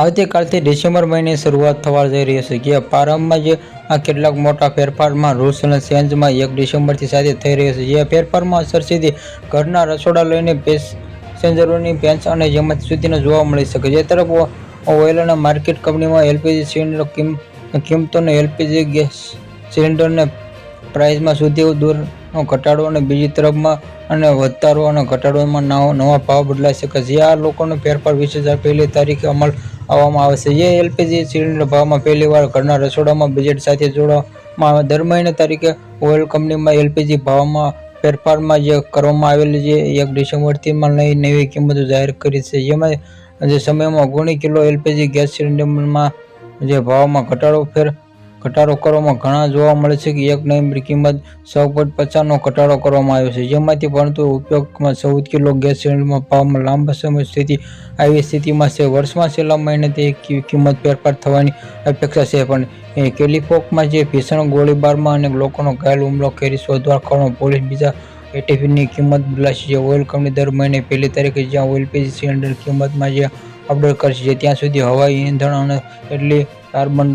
આવતીકાલથી ડિસેમ્બર મહિને શરૂઆત થવા જઈ રહી છે. જે પ્રારંભમાં જે આ કેટલાક મોટા ફેરફારમાં રૂલ્સ અને ચેન્જમાં એક ડિસેમ્બરથી સાથે થઈ રહ્યો છે. જે ફેરફારમાં અસર સીધી ઘરના રસોડા લઈને પેસેન્જરોની પેન્ચ અને જેમત સુધીને જોવા મળી શકે. જે તરફ ઓઇલ અને માર્કેટ કંપનીમાં એલપીજી સિલિન્ડર કિંમતોને એલપીજી ગેસ સિલિન્ડરને પ્રાઇસમાં સુધી દૂરનો ઘટાડો અને બીજી તરફમાં અને વધારો અને ઘટાડોમાં નવા નવા ભાવ બદલાઈ શકે. જે આ લોકોનો ફેરફાર વીસ હજાર પહેલી તારીખે અમલ આવવામાં આવે છે. જે એલપીજી સિલિન્ડર ભાવમાં પહેલીવાર ઘરના રસોડામાં બજેટ સાથે જોડવામાં આવે. દર મહિને તારીખે ઓઇલ કંપનીમાં એલપીજી ભાવમાં ફેરફારમાં જે કરવામાં આવેલી છે એક ડિસેમ્બરથી માં નવી નવી કિંમતો જાહેર કરી છે. જેમાં જે સમયમાં ગુણી કિલો એલપીજી ગેસ સિલિન્ડરમાં જે ભાવમાં ઘટાડો ફેર ઘટાડો કરવામાં ઘણા જોવા મળે છે કે એક નવેમ્બર કિંમત સો પોઈન્ટ પચાસનો ઘટાડો કરવામાં આવ્યો છે. જેમાંથી પરંતુ ઉપયોગમાં ચૌદ કિલો ગેસ સિલિન્ડરમાં ભાવમાં લાંબા સમય સ્થિતિ આવી સ્થિતિમાં છે. વર્ષમાં છેલ્લા મહિને તે કિંમત ફેરફાર થવાની અપેક્ષા છે, પણ કેલિફોકમાં જે ભીષણ ગોળીબારમાં અને લોકોનો ઘાયલ હુમલો કરી શોધવા કરવામાં પોલીસ બીજા એટીપીની કિંમત બદલાશે. જે ઓઇલ કંપની દર મહિને પહેલી તારીખે જ્યાં ઓઇલપીજી સિલિન્ડર કિંમતમાં જે અપડેટ કરશે, જે ત્યાં સુધી હવાઈ ઇંધણ અને એટલી કાર્બન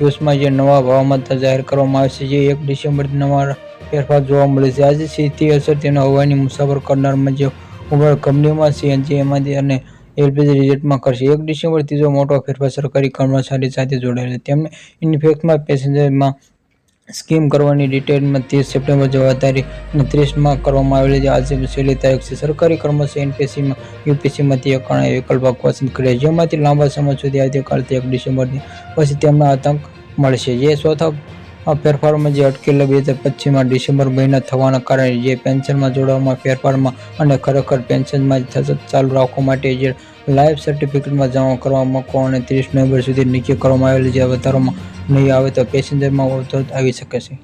ફ્યુઝમાં જે નવા ભાવમાં જાહેર કરવામાં આવશે જે એક ડિસેમ્બરથી નવા ફેરફાર જોવા મળે છે. આજે સીધી અસર તેના હવાની મુસાફર કરનારમાં જે ઉભર કંપનીમાં સીએનજી એમાંથી અને એલપીજી રિઝલ્ટમાં કરશે. એક ડિસેમ્બર ત્રીજો મોટો ફેરફાર સરકારી કર્મચારી સાથે જોડાયેલ છે, તેમને ઇન્ફેક્ટમાં પેસેન્જરમાં સ્કીમ કરવાની ડિટેલમાં ત્રીસ સપ્ટેમ્બર જવા તારીખ ત્રીસમાં કરવામાં આવેલી છે આજે છેલ્લી તારીખ છે, સરકારી કર્મચારી એનપીસીમાં, યુપીસીમાંથી એક વિકલ્પ પસંદ કરે જેમાંથી લાંબા સમય સુધી આવતીકાલથી એક ડિસેમ્બરની પછી તેમને આતંક મળશે. જે ચોથા આ ફેરફારોમાં જે અટકેલા બે હજાર પચીસમાં ડિસેમ્બર મહિના થવાના કારણે જે પેન્શનમાં જોડાવામાં ફેરફારમાં અને ખરેખર પેન્શનમાં સતત ચાલુ રાખવા માટે જે લાઈફ સર્ટિફિકેટમાં જમા કરવા મૂકો અને ત્રીસ નવેમ્બર સુધી નક્કી કરવામાં આવેલી જે વધારોમાં નહીં આવે તો પેસેન્જરમાં વધઘટ આવી શકે છે.